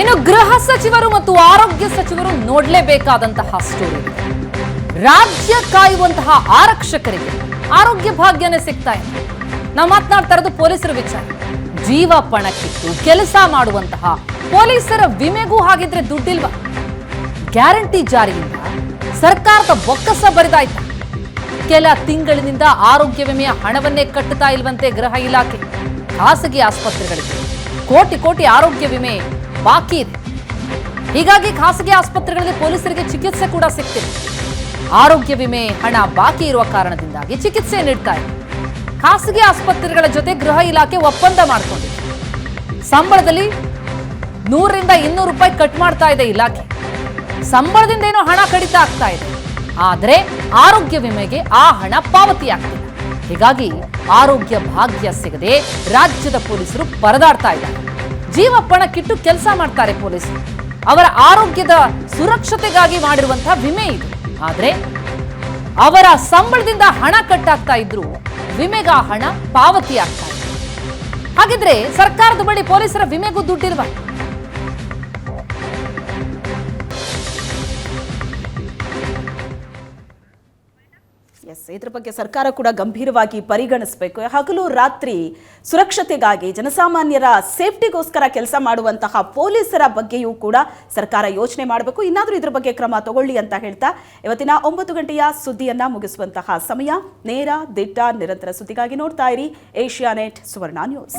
ಇನ್ನು ಗೃಹ ಸಚಿವರು ಮತ್ತು ಆರೋಗ್ಯ ಸಚಿವರು ನೋಡಲೇಬೇಕಾದಂತಹ ಸ್ಟೋರಿ ರಾಜ್ಯ ಕಾಯುವಂತಹ ಆರಕ್ಷಕರಿಗೆ ಆರೋಗ್ಯ ಭಾಗ್ಯನೇ ಸಿಗ್ತಾ ಇದೆ. ನಾವು ಮಾತನಾಡ್ತಾ ಇರೋದು ಪೊಲೀಸರ ವಿಚಾರ. ಜೀವ ಪಣಕ್ಕಿಟ್ಟು ಕೆಲಸ ಮಾಡುವಂತಹ ಪೊಲೀಸರ ವಿಮೆಗೂ ಹಾಗಿದ್ರೆ ದುಡ್ಡಿಲ್ವಾ? ಗ್ಯಾರಂಟಿ ಜಾರಿಯಿಂದ ಸರ್ಕಾರದ ಬೊಕ್ಕಸ ಬರಿದಾಯ್ತಾ? ಕೆಲ ತಿಂಗಳಿನಿಂದ ಆರೋಗ್ಯ ವಿಮೆಯ ಹಣವನ್ನೇ ಕಟ್ಟುತ್ತಾ ಇಲ್ವಂತೆ ಗೃಹ ಇಲಾಖೆ. ಖಾಸಗಿ ಆಸ್ಪತ್ರೆಗಳಿಗೆ ಕೋಟಿ ಕೋಟಿ ಆರೋಗ್ಯ ವಿಮೆ ಬಾಕಿ ಇದೆ. ಹೀಗಾಗಿ ಖಾಸಗಿ ಆಸ್ಪತ್ರೆಗಳಲ್ಲಿ ಪೊಲೀಸರಿಗೆ ಚಿಕಿತ್ಸೆ ಕೂಡ ಸಿಗ್ತಿದೆ. ಆರೋಗ್ಯ ವಿಮೆ ಹಣ ಬಾಕಿ ಇರುವ ಕಾರಣದಿಂದಾಗಿ ಚಿಕಿತ್ಸೆ ನೀಡ್ತಾ ಇದೆ. ಖಾಸಗಿ ಆಸ್ಪತ್ರೆಗಳ ಜೊತೆ ಗೃಹ ಇಲಾಖೆ ಒಪ್ಪಂದ ಮಾಡಿಕೊಂಡಿದೆ. ಸಂಬಳದಲ್ಲಿ ನೂರರಿಂದ ಇನ್ನೂರು ರೂಪಾಯಿ ಕಟ್ ಮಾಡ್ತಾ ಇದೆ ಇಲಾಖೆ. ಸಂಬಳದಿಂದ ಏನೋ ಹಣ ಕಡಿತ ಆಗ್ತಾ ಇದೆ. ಆದರೆ ಆರೋಗ್ಯ ವಿಮೆಗೆ ಆ ಹಣ ಪಾವತಿ ಆಗ್ತಿಲ್ಲ. ಹೀಗಾಗಿ ಆರೋಗ್ಯ ಭಾಗ್ಯ ಸಿಗದೆ ರಾಜ್ಯದ ಪೊಲೀಸರು ಪರದಾಡ್ತಾ ಇದ್ದಾರೆ. ಜೀವ ಪಣಕ್ಕಿಟ್ಟು ಕೆಲಸ ಮಾಡ್ತಾರೆ ಪೊಲೀಸರು ಅವರ ಆರೋಗ್ಯದ ಸುರಕ್ಷತೆಗಾಗಿ ಮಾಡಿರುವಂತಹ ವಿಮೆ ಇದು. ಆದರೆ ಅವರ ಸಂಬಳದಿಂದ ಹಣ ಕಟ್ಟಾಗ್ತಾ ಇದ್ರು ವಿಮೆಗ ಹಣ ಪಾವತಿ ಆಗ್ತಾ ಇದೆ ಹಾಗಿದ್ರೆ ಸರ್ಕಾರದ ಬಳಿ ಪೊಲೀಸರ ವಿಮೆಗೂ ದುಡ್ಡಿಲ್ವಾ? ಎಸ್ ಇದ್ರ ಬಗ್ಗೆ ಸರ್ಕಾರ ಕೂಡ ಗಂಭೀರವಾಗಿ ಪರಿಗಣಿಸಬೇಕು. ಹಗಲು ರಾತ್ರಿ ಸುರಕ್ಷತೆಗಾಗಿ ಜನಸಾಮಾನ್ಯರ ಸೇಫ್ಟಿಗೋಸ್ಕರ ಕೆಲಸ ಮಾಡುವಂತಹ ಪೊಲೀಸರ ಬಗ್ಗೆಯೂ ಕೂಡ ಸರ್ಕಾರ ಯೋಚನೆ ಮಾಡಬೇಕು. ಇನ್ನಾದರೂ ಇದ್ರ ಬಗ್ಗೆ ಕ್ರಮ ತಗೊಳ್ಳಿ ಅಂತ ಹೇಳ್ತಾ ಇವತ್ತಿನ ಒಂಬತ್ತು ಗಂಟೆಯ ಸುದ್ದಿಯನ್ನ ಮುಗಿಸುವಂತಹ ಸಮಯ. ನೇರ, ದಿಟ್ಟ, ನಿರಂತರ ಸುದ್ದಿಗಾಗಿ ನೋಡ್ತಾ ಇರಿ ಏಷ್ಯಾ ನೆಟ್ ಸುವರ್ಣ ನ್ಯೂಸ್.